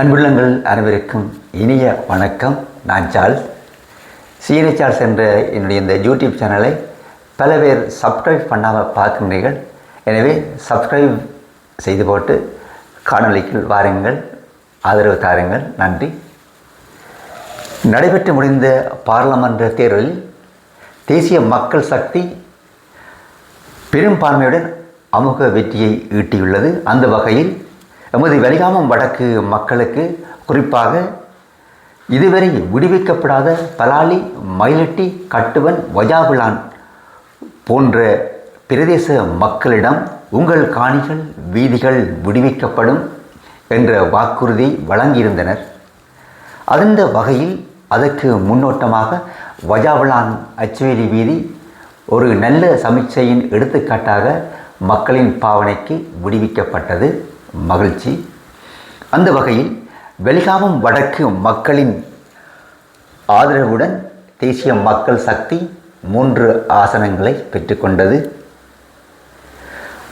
அன்புள்ளங்கள் அனைவருக்கும் இனிய வணக்கம். நான் சார்ல்ஸ் சீனி சார்ல்ஸ் என்ற என்னுடைய இந்த யூடியூப் சேனலை பல பேர் சப்ஸ்கிரைப் பண்ணாமல் பார்க்கின்றீர்கள் எனவே சப்ஸ்கிரைப் செய்து போட்டு காணொளிக்கு வாருங்கள். ஆதரவு தாருங்கள். நன்றி. நடைபெற்று முடிந்த பாராளுமன்ற தேர்தலில் தேசிய மக்கள் சக்தி பெரும்பான்மையுடன் அமுக வெற்றியை ஈட்டியுள்ளது. அந்த வகையில் எமது வெளிகாமம் வடக்கு மக்களுக்கு குறிப்பாக இதுவரை விடுவிக்கப்படாத பலாலி மயிலட்டி கட்டுவன் வஜாகுலான் போன்ற பிரதேச மக்களிடம் உங்கள் காணிகள் வீதிகள் விடுவிக்கப்படும் என்ற வாக்குறுதி வழங்கியிருந்தனர். அந்த வகையில் அதற்கு முன்னோட்டமாக வஜாவலான் அச்சுவேலி வீதி ஒரு நல்ல சமீட்சையின் எடுத்துக்காட்டாக மக்களின் பாவனைக்கு விடுவிக்கப்பட்டது. மகிழ்ச்சி. அந்த வகையில் வெளிகாமம் வடக்கு மக்களின் ஆதரவுடன் தேசிய மக்கள் சக்தி மூன்று ஆசனங்களை பெற்றுக்கொண்டது.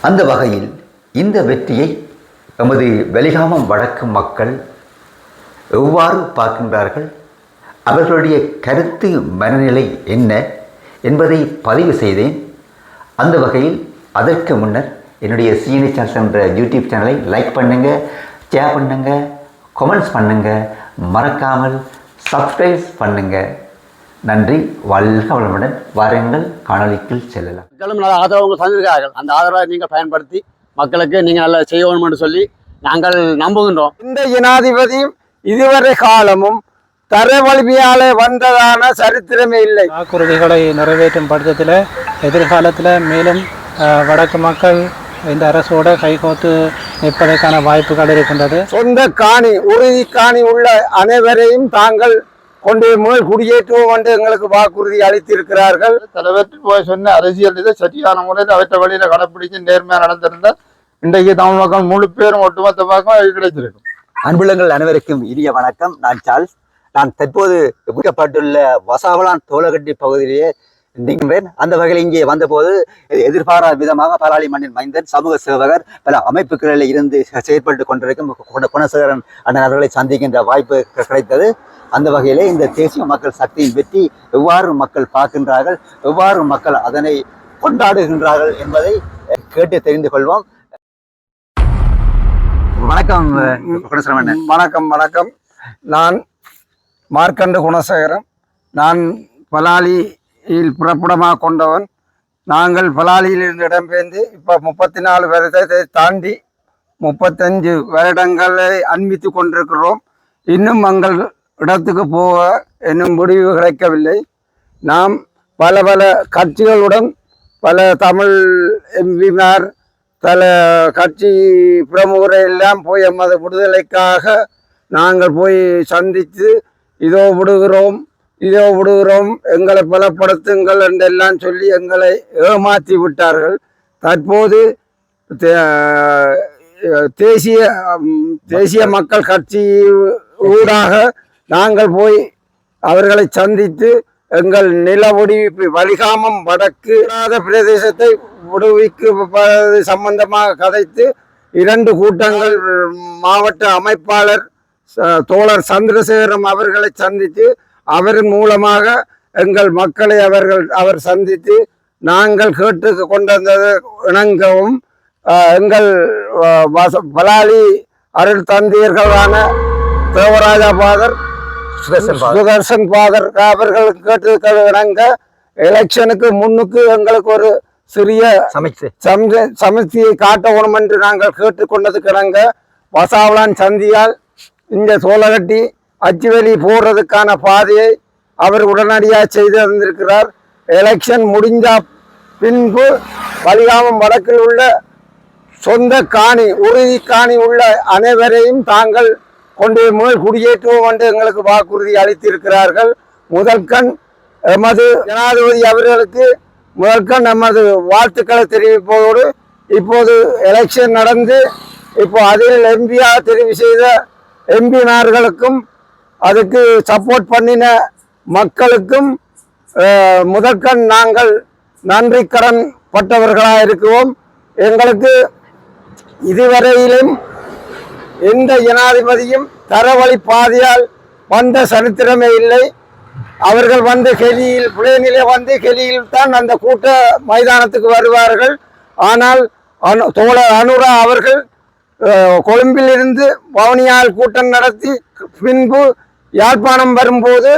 அந்த வகையில் இந்த வெற்றியை எமது வெளிகாமம் வடக்கு மக்கள் எவ்வாறு பார்க்கின்றார்கள்? அவர்களுடைய கருத்து மனநிலை என்ன என்பதை பதிவு செய்தேன். அந்த வகையில் அதற்கு முன்னர் என்னுடைய சீனி சான்ஸ் என்ற யூடியூப் சேனலை லைக் பண்ணுங்கள் ஷேர் பண்ணுங்கள் கமெண்ட்ஸ் பண்ணுங்கள் மறக்காமல் சப்ஸ்கிரைப் பண்ணுங்கள் நன்றி வாழ்க வளமுடன். வாருங்கள் காணொளிக்குள் செல்லலாம். மக்களும் நல்ல ஆதரவு உங்களுக்கு தந்திருக்கார்கள் அந்த ஆதரவை நீங்கள் பயன்படுத்தி மக்களுக்கு நீங்கள் நல்லா செய்யணும்னு சொல்லி நாங்கள் நம்புகின்றோம். இந்த ஜனாதிபதியும் இதுவரை காலமும் தர வலிமையாலே வந்ததான சரித்திரமே இல்லை. வாக்குறுதிகளை நிறைவேற்றும் பட்சத்தில் எதிர்காலத்தில் மேலும் வடக்கு மக்கள் இந்த அரசோட கைகோத்து நிற்பதற்கான வாய்ப்புகள் இருக்கின்றது. சொந்த காணி உறுதி காணி உள்ள அனைவரையும் தாங்கள் கொண்டு மேல் குடியேற்றுவோம் என்று எங்களுக்கு வாக்குறுதி அளித்திருக்கிறார்கள். தலைவர் போய் சொன்ன அரசியல் இதை சரியான முறையில் அவற்றை வழியில கடைப்பிடிச்சு நேர்மையா நடந்திருந்தால் இன்றைக்கு தமிழ் மக்கள் முழு பேரும் ஒட்டுமொத்தமாக கிடைத்திருக்கும் அன்புள்ளங்கள் அனைவருக்கும் இனிய வணக்கம். நான் சார்ல்ஸ். நான் தற்போது விற்கப்பட்டுள்ள வசாவலான் தோலகட்டி பகுதியிலேயே நிற்கின்றேன் அந்த வகையில் இங்கே வந்தபோது எதிர்பாராத விதமாக பலாலி மண்ணின் மைந்தன் சமூக சேவகர் பல அமைப்புகளில் இருந்து செயற்பட்டு கொண்டிருக்கும் குணசேகரன் அண்ணன் அவர்களை சந்திக்கின்ற வாய்ப்பு கிடைத்தது. அந்த வகையிலே இந்த தேசிய மக்கள் சக்தியின் வெற்றி எவ்வாறு மக்கள் பார்க்கின்றார்கள் எவ்வாறு மக்கள் அதனை கொண்டாடுகின்றார்கள் என்பதை கேட்டு தெரிந்து கொள்வோம். வணக்கம் குணசேகரன் வணக்கம் வணக்கம். நான் மார்க்கண்டு குணசேகரன். நான் பலாலியில் புறப்படமாக கொண்டவன். நாங்கள் பலாலியிலிருந்து இடம்பெயர்ந்து இப்போ முப்பத்தி நாலு வருடத்தை தாண்டி முப்பத்தஞ்சு வருடங்களை அண்மித்து கொண்டிருக்கிறோம். இன்னும் எங்கள் இடத்துக்கு போக என்னும் முடிவு கிடைக்கவில்லை. நாம் பல பல கட்சிகளுடன் பல தமிழ் எம்பிமார் பல கட்சி பிரமுகரை எல்லாம் போய் எமது விடுதலைக்காக நாங்கள் போய் சந்தித்து இதோ விடுகிறோம். இதோ விடுகிறோம். எங்களை பலப்படுத்துங்கள் என்றெல்லாம் சொல்லி எங்களை ஏமாற்றி விட்டார்கள். தற்போது தே- தேசிய தேசிய மக்கள் கட்சி ஊடாக நாங்கள் போய் அவர்களை சந்தித்து எங்கள் நில விடுவிப்பு வலிகாமம் வடக்கு பிரதேசத்தை விடுவிக்கு சம்பந்தமாக கதைத்து இரண்டு கூட்டங்கள் மாவட்ட அமைப்பாளர் ச- தோழர் சந்திரசேகரம் அவர்களை சந்தித்து அவரின் மூலமாக எங்கள் மக்களை அவர்கள் அவர் சந்தித்து நாங்கள் கேட்டு கொண்டு வந்தது இணங்கவும் எங்கள் வச- பலாலி அருள் தந்தையர்களான தேவராஜா பாதர் சுதர்சன் பாதர். அவர்கள் கேட்டு இணங்க எலெக்ஷனுக்கு முன்னுக்கு எங்களுக்கு ஒரு சிறிய சமைச்சு சம- சமஸ்தியை காட்டணும் என்று நாங்கள் கேட்டுக்கொண்டதுக்கு இணங்க வசாவலான் சந்தியால் இந்த சோளகட்டி அச்சுவெளி போடுறதுக்கான பாதையை அவர் உடனடியாக செய்து தந்திருக்கிறார். எலெக்ஷன் முடிஞ்ச பின்பு வலிகாமம் வடக்கில் உள்ள சொந்த காணி உறுதி காணி உள்ள அனைவரையும் தாங்கள் கொண்டு முதல் குடியேற்றுவோம் என்று எங்களுக்கு வாக்குறுதி அளித்திருக்கிறார்கள். முதற்கண் எமது ஜனாதிபதி அவர்களுக்கு முதற்கண் நமது வாழ்த்துக்களை தெரிவிப்பதோடு இப்போது எலெக்ஷன் நடந்து இப்போ அதில் எம்பியாக தெரிவு செய்த எம்பிமார்களுக்கும் அதுக்கு சப்போர்ட் பண்ணின மக்களுக்கும் முதற்கண் நாங்கள் நன்றி கடன் பட்டவர்களாக இருக்கிறோம். எங்களுக்கு இதுவரையிலும் எந்த ஜனாதிபதியும் தரவழி பாதையால் வந்த சரித்திரமே இல்லை. அவர்கள் வந்து கெலியில் பிளேனிலே வந்து கெலியில் தான் அந்த கூட்ட மைதானத்துக்கு வருவார்கள். ஆனால் அனு தோழர் அனுரா அவர்கள் கொழும்பிலிருந்து வவுனியால் கூட்டம் நடத்தி பின்பு யாழ்ப்பாணம் வரும்போது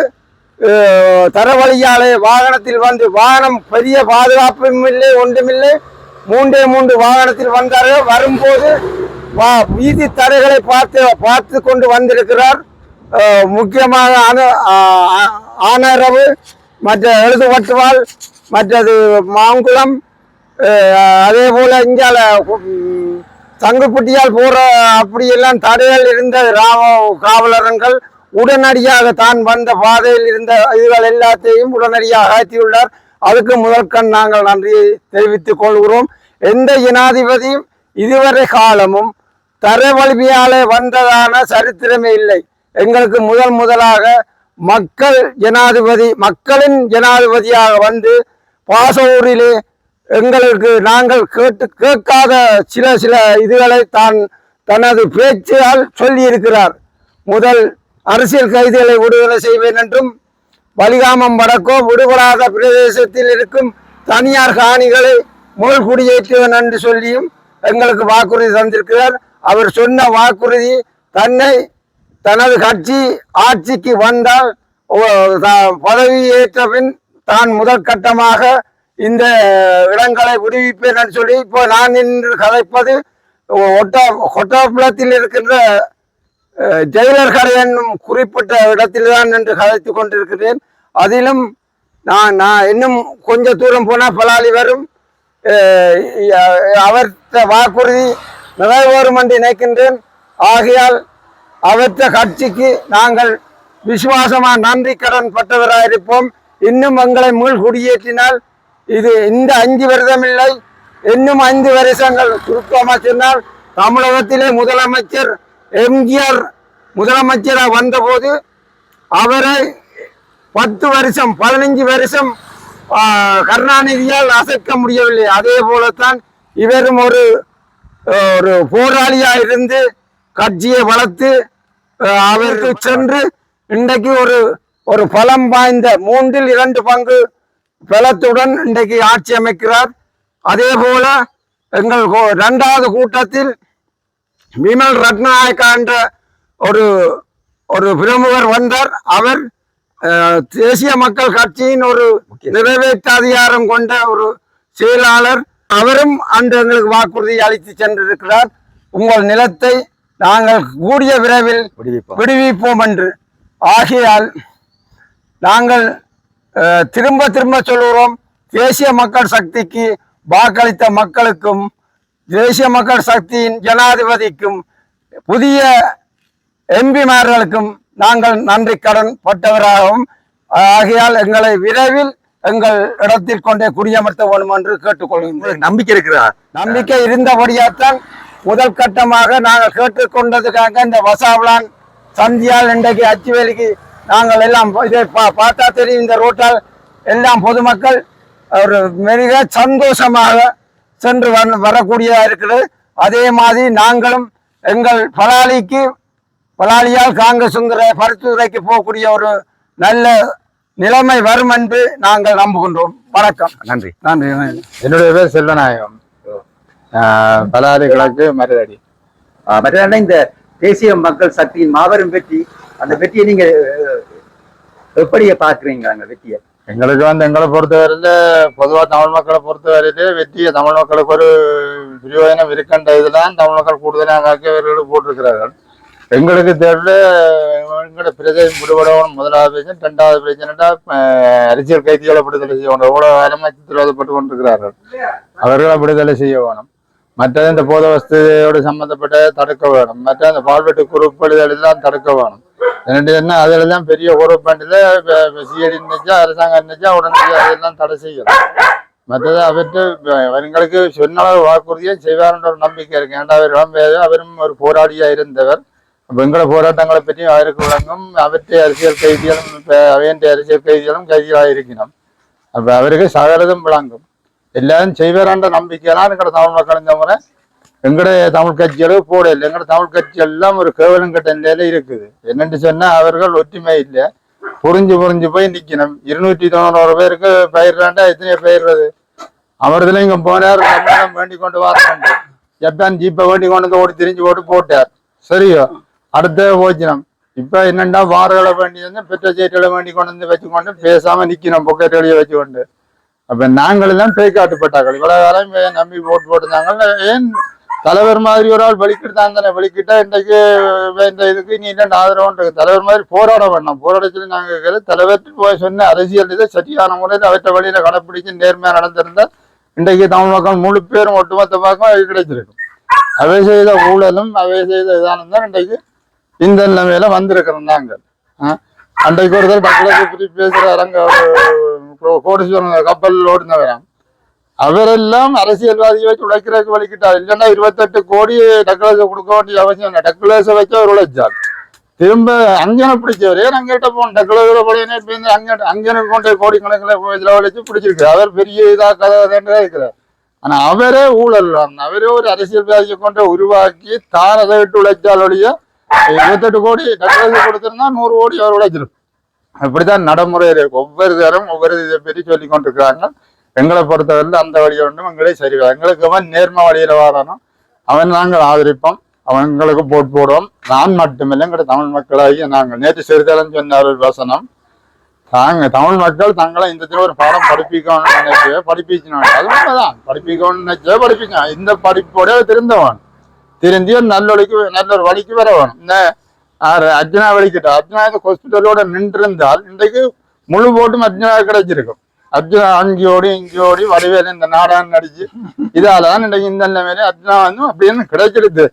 தரவழியாலே வாகனத்தில் வந்து வாகனம் பெரிய பாதுகாப்பும் இல்லை ஒன்றுமில்லை மூன்றே மூன்று வாகனத்தில் வந்தார்கள். வரும்போது வா- வீதி தடைகளை பார்த்து பார்த்து கொண்டு வந்திருக்கிறார். முக்கியமாக அணு ஆனரவு மற்ற எழுதுவட்டுவால் மற்றது மாங்குளம் அதே போல் இங்கால தங்குப்பட்டியால் போகிற அப்படியெல்லாம் தடைகள் இருந்த ராவ காவலர்கள் உடனடியாக தான் வந்த பாதையில் இருந்த இதுகள் எல்லாத்தையும் உடனடியாக அகற்றியுள்ளார் அதுக்கு முதற்கண் நாங்கள் நன்றியை தெரிவித்துக் கொள்கிறோம். எந்த ஜனாதிபதியும் இதுவரை காலமும் தரவழிமையாலே வந்ததான சரித்திரமே இல்லை. எங்களுக்கு முதல் முதலாக மக்கள் ஜனாதிபதி மக்களின் ஜனாதிபதியாக வந்து பாசவூரிலே எங்களுக்கு நாங்கள் கேட்டு கேட்காத சில சில இதுகளை தான் தனது பேச்சால் சொல்லியிருக்கிறார். முதல் அரசியல் கைதிகளை விடுதலை செய்வேன் என்றும் பலிகாமம் வடக்கோ விடுபடாத பிரதேசத்தில் இருக்கும் தனியார் காணிகளை முள் குடியேற்றுவேன் என்று சொல்லியும் எங்களுக்கு வாக்குறுதி தந்திருக்கிறார். அவர் சொன்ன வாக்குறுதி தன்னை தனது கட்சி ஆட்சிக்கு வந்தால் பதவி ஏற்ற பின் தான் முதல் கட்டமாக இந்த இடங்களை விடுவிப்பேன் என்று சொல்லி இப்போ நான் நின்று கதைப்பது ஒட்டா ஒட்டாப்புலத்தில் இருக்கின்ற ஜெயிலர்கள் என்னும் குறிப்பிட்ட இடத்தில்தான் என்று கதைத்து கொண்டிருக்கிறேன். அதிலும் நான் நான் இன்னும் கொஞ்ச தூரம் போனால் பலாலி வரும். அவர்த்த வாக்குறுதி நிறைவேறும் என்று நினைக்கின்றேன். ஆகையால் அவற்ற கட்சிக்கு நாங்கள் விசுவாசமாக நன்றி கடன் பட்டவராயிருப்போம் இன்னும் எங்களை மீள் குடியேற்றினால் இது இந்த அஞ்சு வருடம் இல்லை இன்னும் ஐந்து வருஷங்கள் சுருக்கமாக சொன்னால் தமிழகத்திலே முதலமைச்சர் எம்ஜிஆர் முதலமைச்சராக வந்தபோது அவரை பத்து வருஷம் பதினஞ்சு வருஷம் கருணாநிதியால் அசைக்க முடியவில்லை. அதே போலத்தான் இவரும் ஒரு ஒரு போராளியாக இருந்து கட்சியை வளர்த்து அவருக்கு சென்று இன்றைக்கு ஒரு ஒரு பலம் வாய்ந்த மூன்றில் இரண்டு பங்கு பலத்துடன் இன்றைக்கு ஆட்சி அமைக்கிறார். அதே போல எங்கள் கோ- இரண்டாவது கூட்டத்தில் விமல் ரத்நாயக்கா என்ற ஒரு ஒரு பிரமுகர் வந்தார். அவர் தேசிய மக்கள் கட்சியின் ஒரு நிறைவேற்ற அதிகாரம் கொண்ட ஒரு செயலாளர். அவரும் அன்று எங்களுக்கு வாக்குறுதி அளித்து சென்றிருக்கிறார். உங்கள் நிலத்தை நாங்கள் கூடிய விரைவில் விடுவிப்போம். என்று. ஆகையால் நாங்கள் திரும்ப திரும்ப சொல்கிறோம் தேசிய மக்கள் சக்திக்கு வாக்களித்த மக்களுக்கும் தேசிய மக்கள் சக்தியின் ஜனாதிபதிக்கும் புதிய எம்பிமார்களுக்கும் நாங்கள் நன்றி கடன் பட்டவராகவும் ஆகையால் எங்களை விரைவில் எங்கள் இடத்தில் கொண்டே குடியமர்த்த வேண்டும் என்று கேட்டுக்கொள்கின்றேன். உங்களுக்கு நம்பிக்கை இருக்கிறா நம்பிக்கை இருந்தபடியாத்தான் முதல் கட்டமாக நாங்கள் கேட்டுக்கொண்டதுக்காக இந்த வசாவளான் சந்தியால் இன்றைக்கு அச்சுவேலிக்கு நாங்கள் எல்லாம் இதை பா- பார்த்தா தெரியும் இந்த ரோட்டால் எல்லாம் பொதுமக்கள் ஒரு மிக சந்தோஷமாக சென்று வர வரக்கூடியதாக இருக்குது. அதே மாதிரி நாங்களும் எங்கள் பலாலிக்கு பலாலியால் காங்கிரசுங்கிற பருத்துறைக்கு போகக்கூடிய ஒரு நல்ல நிலைமை வரும் என்று நாங்கள் நம்புகின்றோம். வணக்கம். நன்றி. நன்றி. என்னுடைய பேர் செல்வநாயகம். பலாரி கிழக்கு மருதடி. மற்ற இந்த தேசிய மக்கள் சக்தியின் மாபெரும் வெற்றி அந்த வெற்றியை நீங்க அஹ், எப்படி பாக்குறீங்க அந்த வெற்றியை? எங்களுக்கு வந்து எங்களை பொறுத்தவரையில பொதுவாக தமிழ் மக்களை பொறுத்தவரையிலே வெற்றியை தமிழ் மக்களுக்கு ஒரு பிரயோஜனம் இருக்கின்ற இதெல்லாம் தமிழ் மக்கள் கூடுதலாக ஆக்கியவர்கள் போட்டிருக்கிறார்கள். எங்களுக்கு தேவையில்ல எங்களோட பிரதேசம் விடுபடவும் முதலாவது பிரச்சனை. ரெண்டாவது பிரச்சனைடா அரசியல் கைதிகளை விடுதலை செய்ய வேண்டும். எவ்வளோ காலமா சித்திரவதைப்பட்டு கொண்டிருக்கிறார்கள். அவர்களை விடுதலை செய்ய வேணும். மற்றது இந்த போத வசதியோடு சம்பந்தப்பட்ட தடுக்க வேணும். மற்ற அந்த பால்வெட்டு குறுப்படுதல் எல்லாம் தடுக்க வேணும். என்னட்டு என்ன அதில் தான் பெரிய குறுப்பாண்டில் சிஐடி இருந்துச்சா அரசாங்கம் இருந்துச்சா உடனடியாக அதெல்லாம் தடை செய்யணும். மற்றது அவர்கிட்ட அவங்களுக்கு சொன்ன அளவு வாக்குறுதியை செய்வார்ன்ற ஒரு நம்பிக்கை இருக்கு. ஏன்னா அவர் இளம்பெயர் அவரும் ஒரு போராளியாக இருந்தவர். அப்ப போராட்டங்களை பற்றி அவருக்கு விளங்கும் அவற்றை அரசியல் கைதிகளும் இப்ப அவையன்ற அரசியல் கைதிகளும் கைதிகளாக இருக்கணும் அப்போ அவருக்கு சகலதும் விளங்கும். எல்லாரும் செய்வார்ன்ற நம்பிக்கையெல்லாம் எங்களோட தமிழ் மக்கள் இந்த முறை எங்களுடைய தமிழ் கட்சிகளும் போடல. எங்களோட தமிழ் கட்சி எல்லாம் ஒரு கேவலம் கட்ட நிலையில இருக்குது. என்னன்னு சொன்னா அவர்கள் ஒற்றுமை இல்லை. புரிஞ்சு புரிஞ்சு போய் நிக்கணும். இருநூற்றி தொண்ணூறு பேருக்கு பயிர்றாண்டா எத்தனையோ பயிர்றது அவர்துல இங்க போனார் சம்பளம் வேண்டி கொண்டு வராங்க ஜப்பான் ஜீப்பை வேண்டி கொண்டு வந்து ஓடி திரிஞ்சு போட்டு போட்டார். சரியோ? அடுத்த போச்சினம் இப்ப என்னண்டா வாரங்களை வேண்டி வந்து பெற்ற சேட்டுகளை வேண்டி கொண்டு வந்து வச்சுக்கொண்டு பேசாம நிக்கணும் பொக்கெட் வெளியே வச்சுக்கொண்டு. அப்ப நாங்கள் தான் பேய் காட்டுப்பட்டார்கள் இவ்வளவு காலம் நம்பி போட்டு போட்டிருந்தாங்க ஏன் தலைவர் மாதிரி ஒரு ஆள் வலிக்கிட்டு தானே வலிக்கிட்டா இன்றைக்கு இந்த இதுக்கு நீ என்ன ஆதரவுன்றது தலைவர் மாதிரி போராட வேண்டாம். போராட சொல்லி நாங்க கேட்கறது தலைவர் போய் சொன்ன அரசியல் இதை சரியான முறையில் அவற்றை வழியில் கடைப்பிடிச்சு நேர்மையாக நடந்திருந்தால் இன்றைக்கு தமிழ் மக்கள் முழு பேரும் ஒட்டுமொத்தமாக அது கிடைச்சிருக்கும். அவை செய்த ஊழலும் அவை செய்த இதானும் தான் இன்றைக்கு இந்த நிலைமையில வந்திருக்கிறோம் நாங்கள். அன்றைக்கு ஒரு தடவை டக்குலு பற்றி பேசுகிற ஒரு கோடீஸ்வரன் கப்பல் ஓடினவராம். அவரெல்லாம் அரசியல்வாதியை வச்சு உழைக்கிறதுக்கு வலிக்கிட்டார் இல்லைன்னா இருபத்தெட்டு கோடி டக்குலேச கொடுக்க வேண்டிய அவசியம் இல்லை. டக்குலேச வச்சு அவர் உழைச்சார் திரும்ப அங்கனை பிடிச்சவர். ஏன் அங்கிட்ட போன டக்குலேச போனே இப்போ அங்கே அங்கனை கொண்டு கோடி கணக்கில் இதில் உழைச்சி பிடிச்சிருக்கு அவர் பெரிய இதாக கதை இருக்கிறார். ஆனா அவரே ஊழல் அவரே ஒரு அரசியல்வாதியை கொண்டு உருவாக்கி தான் அதை விட்டு உழைச்சாலொழிய இருபத்தெட்டு கோடி டக்குலேச கொடுத்திருந்தா நூறு கோடி அவர் உழைச்சிருக்கும் அப்படித்தான் நடைமுறையில் ஒவ்வொரு தரம் ஒவ்வொரு இதை பற்றி சொல்லி கொண்டிருக்கிறாங்க எங்களை பொறுத்தவரையில் அந்த வழியை ஒன்றும் எங்களே சரி எங்களுக்கு அவன் நேர்ம வழியில வாழணும். அவன் நாங்கள் ஆதரிப்போம். அவங்களுக்கு போட்டு போடுவோம். நான் மட்டுமில்லை எங்கட தமிழ் மக்களாகி நாங்கள். நேற்று சிறிதளம் சொன்னார் ஒரு வசனம். தாங்க தமிழ் மக்கள் தங்களை இந்த ஒரு பாடம் படிப்பிக்கணும்னு நினைச்சு படிப்பிக்கணும். அது உண்மைதான். படிப்பிக்கணும்னு நினைச்சே படிப்பிக்கணும். இந்த படிப்போட திருந்தவன். திருந்தி ஒரு நல்ல வழிக்கு நல்ல ஒரு வழிக்கு வர வேணும் இந்த அர்ஜுனா வலிக்கிட்ட அர்ஜுனா இந்த ஹாஸ்பிட்டலோட நின்று இருந்தால் இன்றைக்கு முழு போட்டும் அர்ஜுனா கிடைச்சிருக்கும். அர்ஜுனா அங்கே ஓடி இங்கே ஓடி வடிவேலு இந்த நாடான் நடிச்சு இதால தான் இன்றைக்கு இந்த நிலைமையில அர்ஜுனா வந்து அப்படின்னு கிடைச்சிருது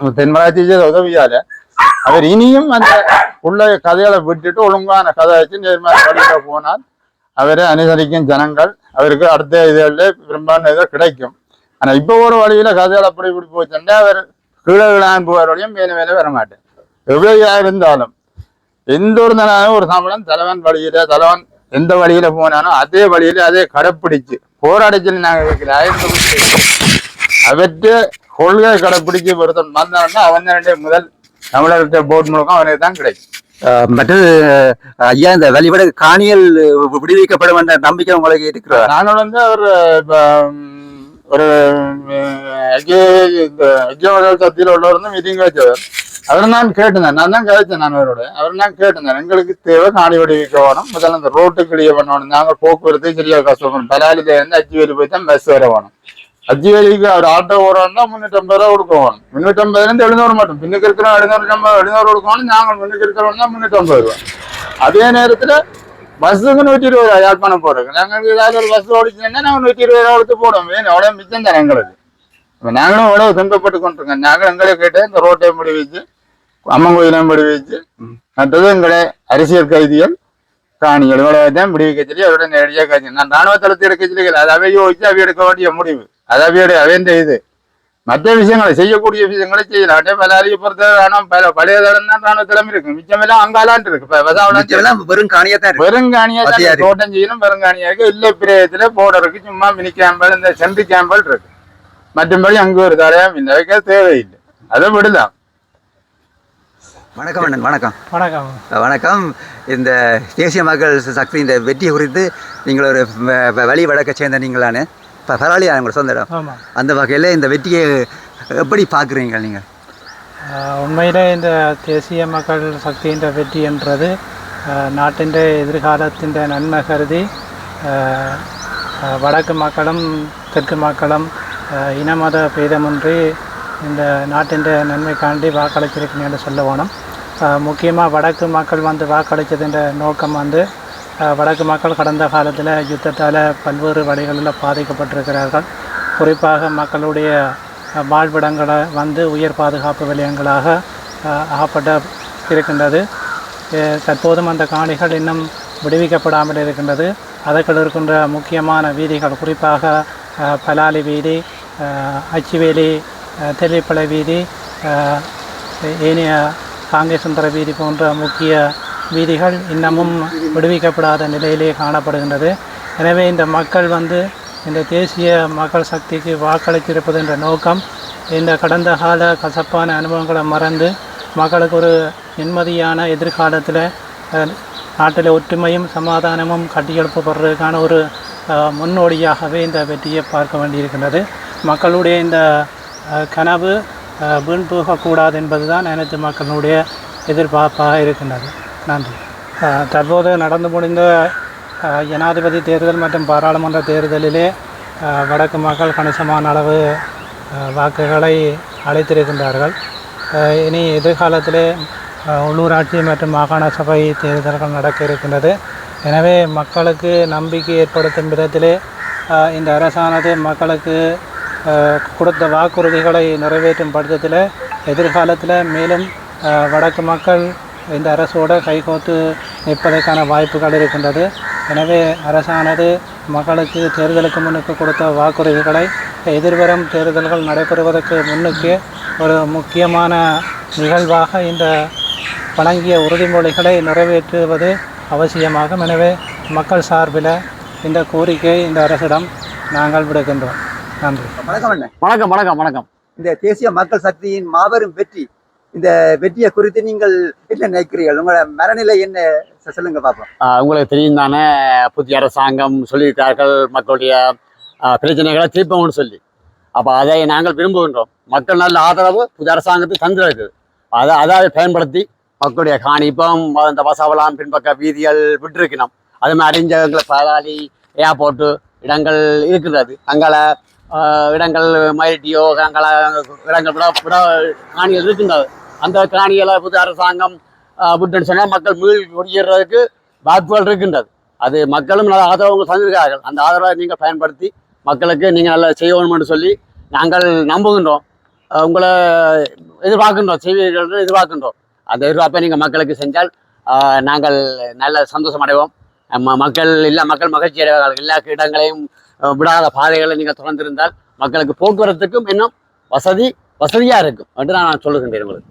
தென்மராட்சி உதவியால அவர் இனியும் அந்த உள்ள கதைகளை விட்டுட்டு ஒழுங்கான கதை வச்சு நேர்மையான வழியில போனால் அவரை அனுசரிக்கும் ஜனங்கள் அவருக்கு அடுத்த இதில் விரும்பான இதை கிடைக்கும். ஆனா இப்போ ஒரு வழியில கதைகள் அப்படி இப்படி போச்சுன்னா அவர் கீழே விழான் போகிற வழியும் மேலே மேலே வர மாட்டேன். எவ்வளவு இருந்தாலும் எந்த ஒரு நாளும் ஒரு சம்பளம் தலைவன் வழியில தலைவன் எந்த வழியில போனாலும் அதே வழியில அதே கடைப்பிடிச்சு. போராட சொல்லி நாங்க வைக்கல ஆயிரத்தி அவற்றை கொள்கை கடைப்பிடிச்சு ஒருத்தன் வந்தான்னா அவன் முதல் தமிழகத்தை போட் முழுக்கம் அவனுக்கு தான் கிடைக்கும். மற்றது ஐயா இந்த வழிபட காணிகள் விடுவிக்கப்படும் என்ற நம்பிக்கை உங்களுக்கு இருக்கிறதா? நாங்கள் வந்து அவர் ஒரு ஐக்கிய மக்கள் சக்தியில் உள்ளவர் வந்து மீட்டிங் வச்சவர். அவர் நான் கேட்டிருந்தேன். நான் தான் கழிச்சேன் நான் அவரோட. அவர் நான் கேட்டிருந்தேன். எங்களுக்கு தேவை காணி வடிவிக்க வேணும். முதல்ல அந்த ரோட்டு கிளியர் பண்ணணும். நாங்கள் போக்குவரத்து சரியாக கஷ்டப்படும் பலாலில இருந்து அச்சுவேலி போய் தான் பஸ் வர வேணும். அச்சுவேலிக்கு அவர் ஆட்டோ ஓடுறோம்னா முன்னூற்றம்பது ரூபா கொடுக்க வேணும். முன்னூற்றம்பதுல இருந்து எழுநூறு மட்டும். பின்னுக்கு இருக்கிறோம் எழுநூறு ஐம்பது எழுநூறு கொடுக்கணும் நாங்கள் முன்னுக்கு இருக்கிறோம் தான் முன்னூற்றம்பது ரூபா. அதே நேரத்துல பஸ்ஸுக்கு நூற்றி இருபது ரூபா யாழ்ப்பாணம் போடுறோம் நாங்கள் ஏதாவது ஒரு பஸ் ஓடிச்சுன்னா நாங்கள் நூற்றி இருபது ரூபா கொடுத்து போடுவோம். வேணும் அவ்வளோ மிச்சம் தான் எங்களுக்கு. நாங்களும் எவ்வளோ துன்பப்பட்டு கொண்டிருக்கோம். நாங்கள் எங்களை கேட்டு இந்த ரோட்டை முடிவிச்சு அம்மன் கோயிலையும் முடி வச்சு மற்றது எங்களை அரசியல் கைதிகள் காணிகள். இவ்வளவு தான் முடிவு சொல்லி அவரோட நேரடியாக காட்சி நான் ராணுவ தளத்தில் எடுக்க சொல்லி அது அவை யோசிச்சு அவை எடுக்க வேண்டிய முடிவு. அது அவையோட அவைன்ற இது? மற்ற விஷயங்களை செய்யக்கூடிய விஷயங்களை செய்யலாம். அப்படியே பல அறிய பொறுத்த ராணுவம் பல பழைய தளம் தான் ராணுவ தளம் இருக்கு. மிச்சமெல்லாம் அங்காலான் இருக்கு. வெறும் காணியா தான் இருக்கு. மத்திய இருக்கு. தோட்டம் செய்யணும் வெறுங்காணியா இருக்கு இல்ல பிரேயத்துல போர்டருக்கு சும்மா மினி கேம்பல் இந்த சென்ட்ரி கேம்பல் இருக்கு. மற்றபடி அங்க ஒரு தடையம் இல்லை. தேவையில்லை. அதை விடலாம். வணக்கம் அண்ணன் வணக்கம். வணக்கம். வணக்கம். இந்த தேசிய மக்கள் சக்தி இந்த வெற்றி குறித்து நீங்கள் ஒரு வழி வழக்க சேர்ந்த நீங்களானு இப்போ பரவாயில்லையா உங்களோட சொந்த இடம் அந்த வகையில் இந்த வெற்றியை எப்படி பார்க்குறீங்க நீங்கள் உண்மையிலே இந்த தேசிய மக்கள் சக்தியின் வெற்றி என்றது நாட்டின் எதிர்காலத்தின் நன்மை கருதி வடக்கு மக்களும் தெற்கு மக்களும் இன மத பேதமின்றி இந்த நாட்டின் நன்மைக்காண்டி வாக்களிச்சிருக்கணும் என்று சொல்ல வேணும். முக்கியமாக வடக்கு மக்கள் வந்து வாக்களித்ததுன்ற நோக்கம் வந்து வடக்கு மக்கள் கடந்த காலத்தில் யுத்தத்தால் பல்வேறு வழிகளில் பாதிக்கப்பட்டிருக்கிறார்கள். குறிப்பாக மக்களுடைய வாழ்விடங்களை வந்து உயர் பாதுகாப்பு விலையங்களாக ஆகப்பட்ட இருக்கின்றது. தற்போதும் அந்த காணிகள் இன்னும் விடுவிக்கப்படாமல் இருக்கின்றது. அதற்குள் இருக்கின்ற முக்கியமான வீதிகள் குறிப்பாக பலாலி வீதி அச்சுவேலி அஹ், தெல்லிப்பளை வீதி ஏனைய காங்கேசுந்தர வீதி போன்ற முக்கிய வீதிகள் இன்னமும் விடுவிக்கப்படாத நிலையிலே காணப்படுகின்றது. எனவே இந்த மக்கள் வந்து இந்த தேசிய மக்கள் சக்திக்கு வாக்களித்திருப்பது என்ற நோக்கம் இந்த கடந்த கால கசப்பான அனுபவங்களை மறந்து மக்களுக்கு ஒரு நிம்மதியான எதிர்காலத்தில் நாட்டில் ஒற்றுமையும் சமாதானமும் கட்டியெழுப்பப்படுறதுக்கான ஒரு முன்னோடியாகவே இந்த வெற்றியை பார்க்க வேண்டியிருக்கின்றது. மக்களுடைய இந்த கனவு வீண் போகக்கூடாது என்பதுதான் அனைத்து மக்களுடைய எதிர்பார்ப்பாக இருக்கின்றது. நன்றி. தற்போது நடந்து முடிந்த ஜனாதிபதி தேர்தல் மற்றும் பாராளுமன்ற தேர்தலிலே வடக்கு மக்கள் கணிசமான அளவு வாக்குகளை அளித்திருக்கின்றார்கள். இனி எதிர்காலத்திலே உள்ளூராட்சி மற்றும் மாகாண சபை தேர்தல்கள் நடக்க இருக்கின்றது. எனவே மக்களுக்கு நம்பிக்கை ஏற்படுத்தும் விதத்திலே இந்த அரசானது மக்களுக்கு கொடுத்த வாக்குறுதிகளை நிறைவேற்றும் பட்சத்தில் எதிர்காலத்தில் மேலும் வடக்கு மக்கள் இந்த அரசோட கைகோத்து நிற்பதற்கான வாய்ப்புகள் இருக்கின்றது. எனவே அரசானது மக்களுக்கு தேர்தலுக்கு முன்னுக்கு கொடுத்த வாக்குறுதிகளை எதிர்வரும் தேர்தல்கள் நடைபெறுவதற்கு முன்னுக்கு ஒரு முக்கியமான நிகழ்வாக இந்த வழங்கிய உறுதிமொழிகளை நிறைவேற்றுவது அவசியமாகும். எனவே மக்கள் சார்பில் இந்த கோரிக்கை இந்த அரசிடம் நாங்கள் விடுக்கின்றோம். நன்றி. வணக்கம் வணக்கம் வணக்கம் வணக்கம். இந்த தேசிய மக்கள் சக்தியின் மாபெரும் வெற்றி இந்த வெற்றியை குறித்து நீங்கள் என்ன நினைக்கிறீர்கள்? உங்களோட மனநிலை என்ன? சொல்லுங்க பாப்போம். ஆஹ் உங்களுக்கு தெரியும் தானே புதிய அரசாங்கம் சொல்லியிருக்கிறார்கள் மக்களுடைய பிரச்சனைகளை தீர்ப்போம்னு சொல்லி. அப்போ அதை நாங்கள் விரும்புகின்றோம். மக்கள் நல்ல ஆதரவு புதிய அரசாங்கத்துக்கு தந்திருக்கு. அதை அதை பயன்படுத்தி மக்களுடைய காணி இப்போ இந்த வசவலாம் பின்பக்க வீதிகள் விட்டுருக்கணும். அது மாதிரி எங்களை பாலாளி ஏர்போர்ட்டு இடங்கள் இருக்கிறது அங்கே இடங்கள் மயிட்டியோ கங்கள இடங்கள் விட விட காணிகள் இருக்கின்றது. அந்த காணிகளை புது அரசாங்கம் அப்படின்னு சொன்னால் மக்கள் மீள் குடியேறதுக்கு வாய்ப்புகள் இருக்கின்றது. அது மக்களும் நல்ல ஆதரவு தந்திருக்கிறார்கள். அந்த ஆதரவை நீங்கள் பயன்படுத்தி மக்களுக்கு நீங்கள் நல்லா செய்யணும்னு சொல்லி நாங்கள் நம்புகின்றோம். உங்களை எதிர்பார்க்கின்றோம். செய்வீர்கள் எதிர்பார்க்கின்றோம். அந்த எதிர்பார்ப்பை நீங்கள் மக்களுக்கு செஞ்சால் நாங்கள் நல்ல சந்தோஷம் அடைவோம். ம- மக்கள் எல்லா மக்கள் மகிழ்ச்சி அடைவார்கள். எல்லா இடங்களையும் விடாத பாதைகளை நீங்கள் திறந்திருந்தால் மக்களுக்கு போக்குவரத்துக்கும் இன்னும் வசதி வசதியாக இருக்கும் என்று நான் சொல்லுகின்றேன் உங்களுக்கு.